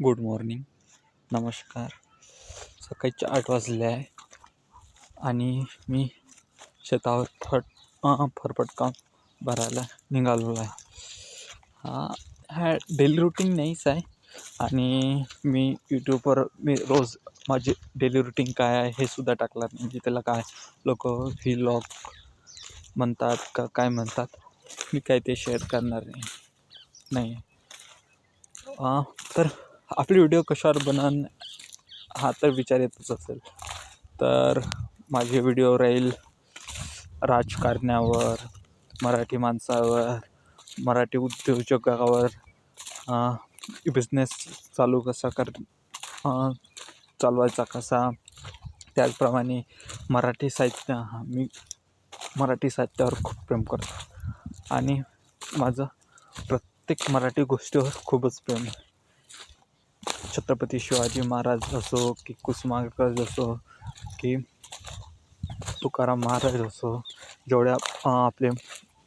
Good morning नमस्कार. सकाळचे आठ वाजले आहे. आणि मी शेतावर फट फरफट काम भरायला निघालेलो आहे. हा ह्या डेली रुटीन नाहीच आहे. आणि मी यूट्यूबवर मी रोज माझे डेली रुटीन काय आहे हे सुद्धा टाकलं नाही. म्हणजे त्याला काय लोक व्हिलॉग म्हणतात का काय म्हणतात मी काय ते शेअर करणार नाही. नाही. तर आपली व्हिडिओ कशावर बनन हा तर विचार येतच असेल. तर माझे व्हिडिओ राहील राजकारण्यावर मराठी माणसावर मराठी उद्योजकावर बिझनेस चालू कसा कर चालवायचा कसा. त्याचप्रमाणे मराठी साहित्य हा मी मराठी साहित्यावर खूप प्रेम करतो. आणि माझं प्रत्येक मराठी गोष्टीवर खूपच प्रेम आहे. छत्रपती शिवाजी महाराज असो की कुसुमाग्रज असो की तुकाराम महाराज असो जेवढ्या आपले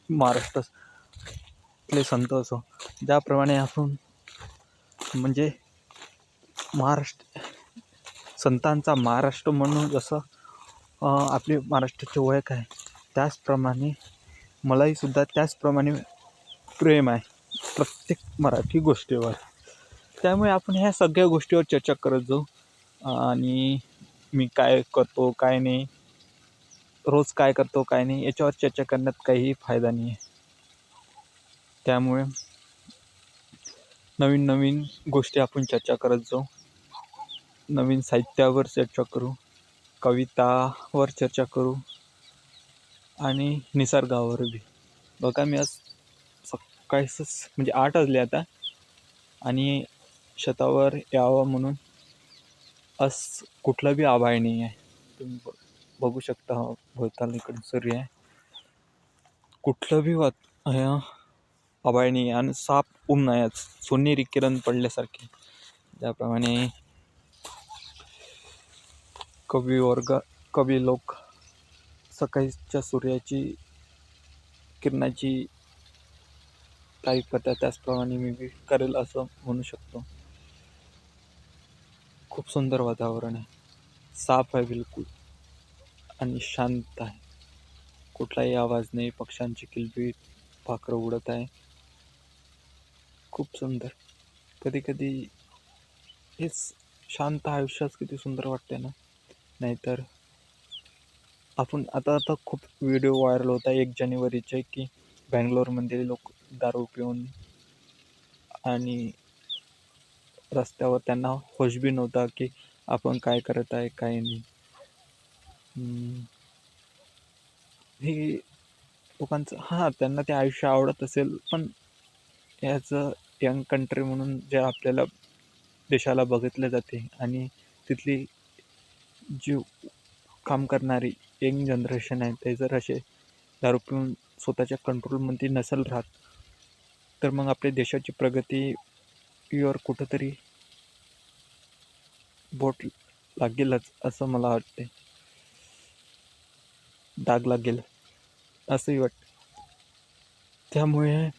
महाराष्ट्रातले संत असो ज्याप्रमाणे आपण म्हणजे महाराष्ट्र संतांचा महाराष्ट्र म्हणून जसं आपली महाराष्ट्राची ओळख आहे त्याचप्रमाणे मलाही सुद्धा त्याचप्रमाणे प्रेम आहे प्रत्येक मराठी गोष्टीवर. त्यामुळे आपण ह्या सगळ्या गोष्टीवर चर्चा करत जाऊ. आणि मी काय करतो काय नाही रोज काय करतो काय नाही याच्यावर चर्चा करण्यात काहीही फायदा नाही आहे त्यामुळे नवीन नवीन गोष्टी आपण चर्चा करत जाऊ. नवीन साहित्यावर चर्चा करू कवितावर चर्चा करू आणि निसर्गावर बी. बघा मी आज सकाळीच म्हणजे आठ वाजले आता आणि शतावर यावं म्हणून असं कुठला बी आभाळ नाही आहे. तुम्ही ब बघू शकता भोवताल इकडे सूर्य आहे. कुठलं बी वात आभाळ नाही आणि साप उम नाही सोनेरी किरण पडल्यासारखे. ज्याप्रमाणे कवी वर्ग कवी लोक सकाळीच्या सूर्याची किरणाची तारीफ करतात. त्याचप्रमाणे मी बी करेल असं म्हणू शकतो. खूप सुंदर वातावरण आहे. साफ आहे बिलकुल. आणि शांत आहे. कुठलाही आवाज नाही पक्ष्यांची किलबीट पाखरं उडत आहे. खूप सुंदर. कधी कधी हेच शांत आयुष्यात किती सुंदर वाटते ना. नाहीतर आपण आता आता खूप व्हिडिओ व्हायरल होत आहे एक जानेवारीचे की बँगलोरमध्ये लोक दारू पिऊन आणि रस्त्यावर त्यांना होश बी नव्हता की आपण काय करत आहे काय नाही. हे लोकांचं हां त्यांना ते आयुष्य आवडत असेल पण ह्याचं यंग कंट्री म्हणून जे आपल्याला देशाला बघितले जाते आणि तिथली जी काम करणारी यंग जनरेशन आहे ते जर असे दारू पिऊन स्वतःच्या कंट्रोलमध्ये नसेल राहत तर मग आपल्या देशाची प्रगती युअर कुठंतरी बोट लागेलच असं मला वाटते. डाग लागेल असंही वाटतं. त्यामुळे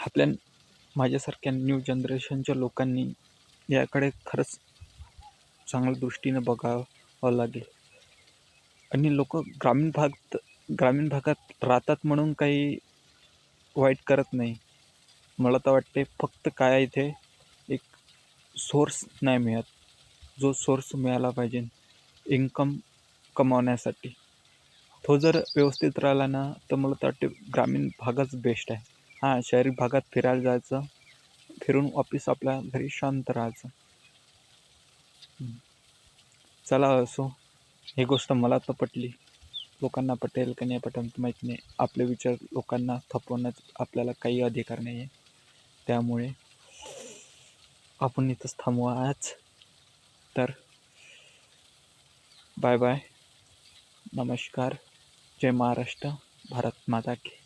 आपल्या माझ्यासारख्या न्यू जनरेशनच्या लोकांनी याकडे खरंच चांगल्या दृष्टीनं बघावं लागेल. आणि लोक ग्रामीण भाग ग्रामीण भागात राहतात म्हणून काही वाईट करत नाही. मला तर वाटते फक्त काय इथे एक सोर्स नाही मिळत. जो सोर्स मिळाला पाहिजे इन्कम कमावण्यासाठी. तो जर व्यवस्थित राहिला ना तर मला तर वाटते ग्रामीण भागच बेस्ट आहे. हां शहरी भागात फिरायला जायचं फिरून वापस आपल्या घरी शांत राहायचं. चला असो. ही गोष्ट मला तर पटली. लोकांना पटेल का नाही पटेल माहीत नाही. आपले विचार लोकांना थपवण्यात आपल्याला काही अधिकार नाही आहे त्यामुळे आपण इथंच थांबू आज. तर बाय बाय. नमस्कार. जय महाराष्ट्र. भारत माता की.